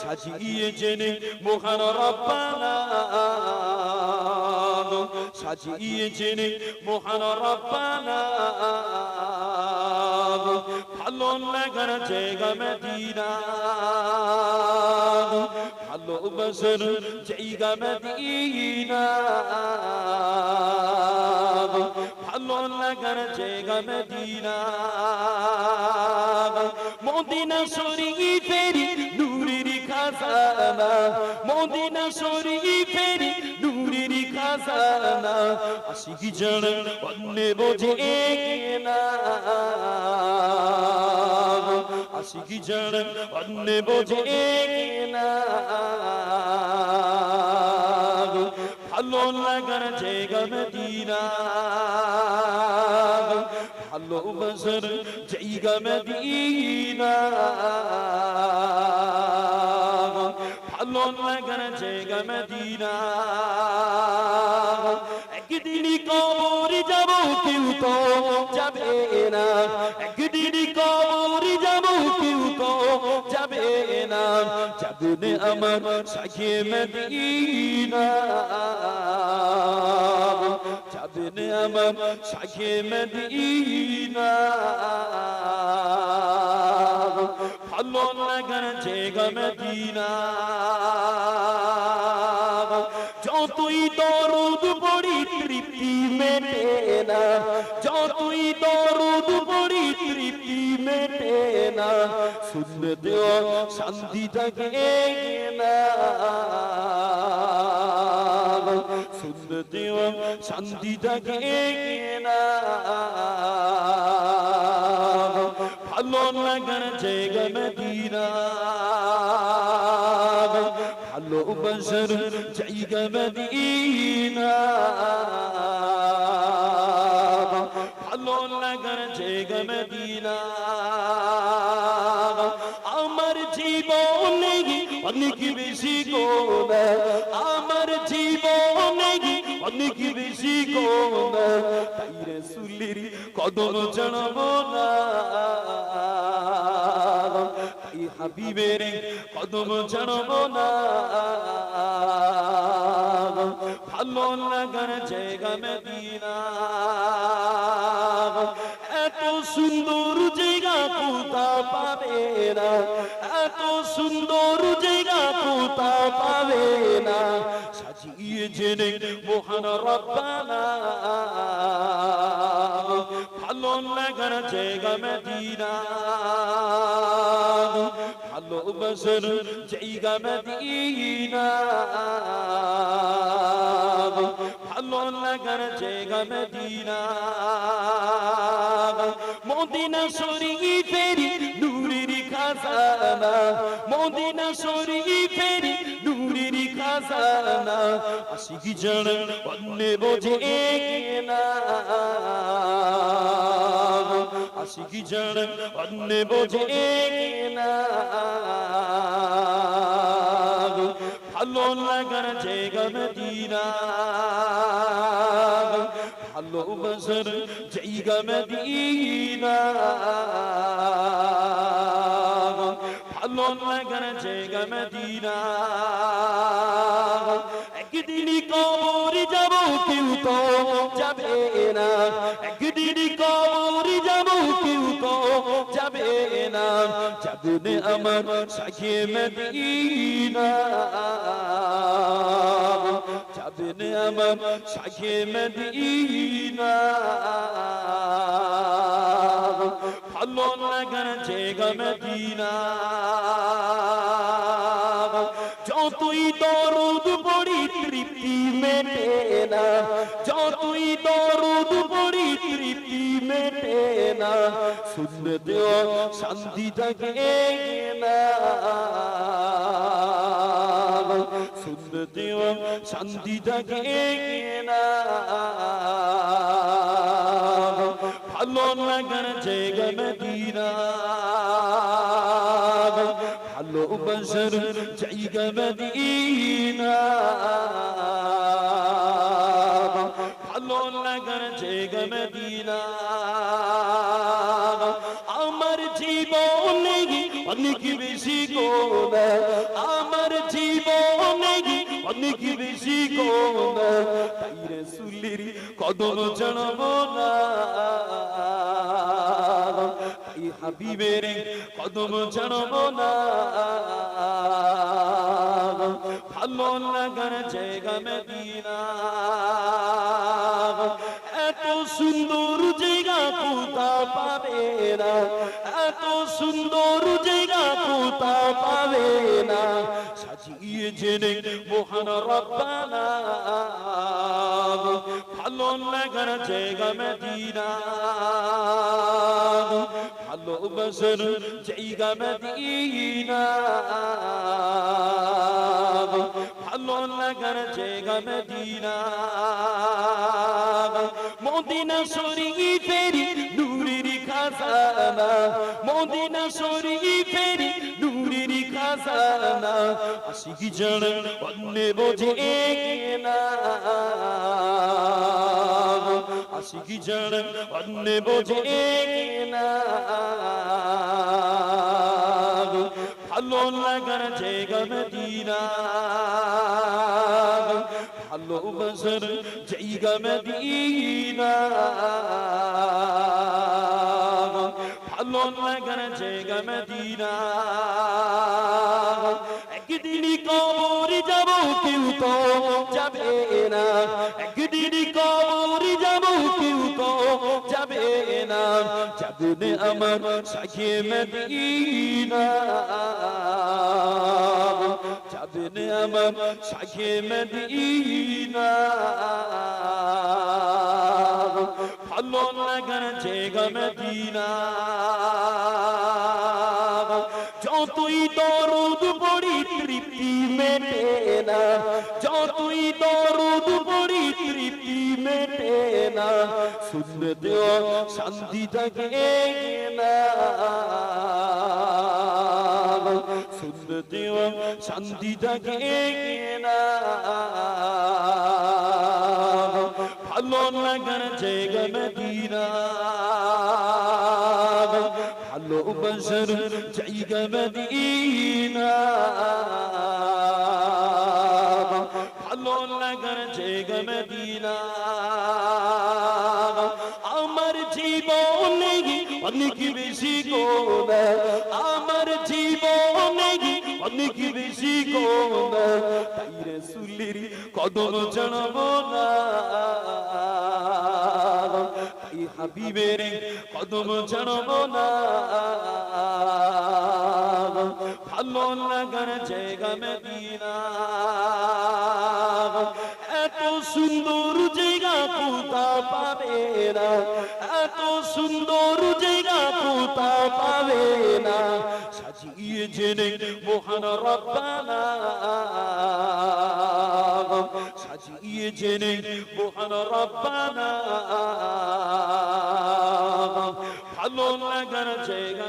সাজিয়েছেন মহান রব্বানা। সাজিয়েছেন মহান রব্বানা। ভালো লাগার জায়গা মদিনা। ভালোবাসার জায়গা মদিনা। ভালো লাগার জায়গা মদিনা। মদিনা শরীফের নূরের খাজানা। মদিনা শরীফের নূরের খাজানা। আশিক জন অন্য বোঝে না। আশিক জন অন্য বোঝে না। ভালো লাগার জায়গা মদিনা। ভালোবাসার জায়গা মদিনা। ভালো লাগার জায়গা মদিনা। একদিন কবর যাব কেউ তো যাবে না। যাবে না যাবে আমার সাখে মদিনা। যাবে আমার সাখে মদিনা। ভালো লাগার জায়গা মদিনা। যতই দরদ পড়ি তৃপ্তি মেটে না। যতই দরদ পড়ি তৃপ্তি মেটে না। শুনতে দেও শান্তি থাকে না শুনতে দেও শান্তি থাকে না ভালো লাগার জায়গা মদিনা ভালোবাসার জায়গা মদিনা ভালো লাগার জায়গা মদিনা অনেক বেশি গোনা আমার জীবনে অনেক বেশি গোনা তাই রসুলের কদম জানাব না। তাই হাবিবের কদম জানাব না। ভালো লাগার জায়গা মদিনা। এত সুন্দর জায়গা কোথা পাবে না? এত সুন্দর না সাজিয়েছেন মহান রব্বানা। ভালো লাগার জায়গা মদিনা। ভালোবাসার জায়গা মদিনা। ভালো লাগার জায়গা মদিনা। মদিনা শরীফের নূরের খাজানা। মদিনা নূরের খাজানা আশিক জন অন্য বোঝে না। আশিক জন অন্য বোঝে না। ভালো লাগার জায়গা মদিনা ভালোবাসার জায়গা মদিনা ভালো লাগার জায়গা মদিনা। একদিন কবর যাব কেউ তো যাবে না। একদিন কবর যাব কেউ তো যাবে না। যাবে আমার সাখে মদিনা। যাবে আমার সাখে মদিনা। ভালো লাগার জায়গা মদিনা। যতই দরদ পড়ি তৃপ্তি মেটে না, যতই দরদ পড়ি তৃপ্তি মেটে না সুন্নতেও শান্তি থাকে না। সুন্নতেও শান্তি থাকে না। ভালো লাগার জায়গা মদিনা ভালোবাসার জায়গা মদিনা। ভালো লাগার জায়গা মদিনা। আমার জীবনে অনেক বেশি গোনা। আমার জীবনে অনেক বেশি গোনা। তাই রসুলের কদম জানব না। হাবিবের কদম জানব না। ভালো লাগার জায়গা মদিনা। এত সুন্দর জায়গা কোথা পাবে না? এত সুন্দর জায়গা কোথা পাবে না? সাজিয়ে জেনে মহান রব্বানা। ভালো লাগার জায়গা মদিনা। ভালোবাসার জায়গা মদিনা ভালো লাগার জায়গা মদিনা মদিনা শরীফেরি নূরের খাজানা মদিনা শরীফেরি নূরের খাজানা আশিক জন অন্য বোঝে না আশিক জন অন্য বোঝে না। ভালো লাগার জায়গা মদিনা। ভালোবাসার জায়গা মদিনা। ভালো লাগার জায়গা মদিনা। একদিন কবর যাব, কেউ তো যাবে না। একদিন কবর যাবে আমার সাখে মদিনা যাবে আমার সাখে মদিনা না সুন্নতেও শান্তি থাকে না। সুন্নতেও শান্তি থাকে না। ভালো লাগার জায়গা মদিনা। ভালোবাসার জায়গা মদিনা। ভালো লাগার জায়গা মদিনা। অনেক বেশি গোনা আমার জীবনে অনেক বেশি গোনা তাই রসুলের কদম জানব না। তাই হাবিবের কদম জানব না। ভালো লাগার জায়গা মদিনা। এত সুন্দর জায়গা কোথা পাবে না? এত সুন্দর যাবে না। সাজিয়েছেন মহান রব্বানা। সাজিয়েছেন মহান রব্বানা। ভালো লাগার জায়গা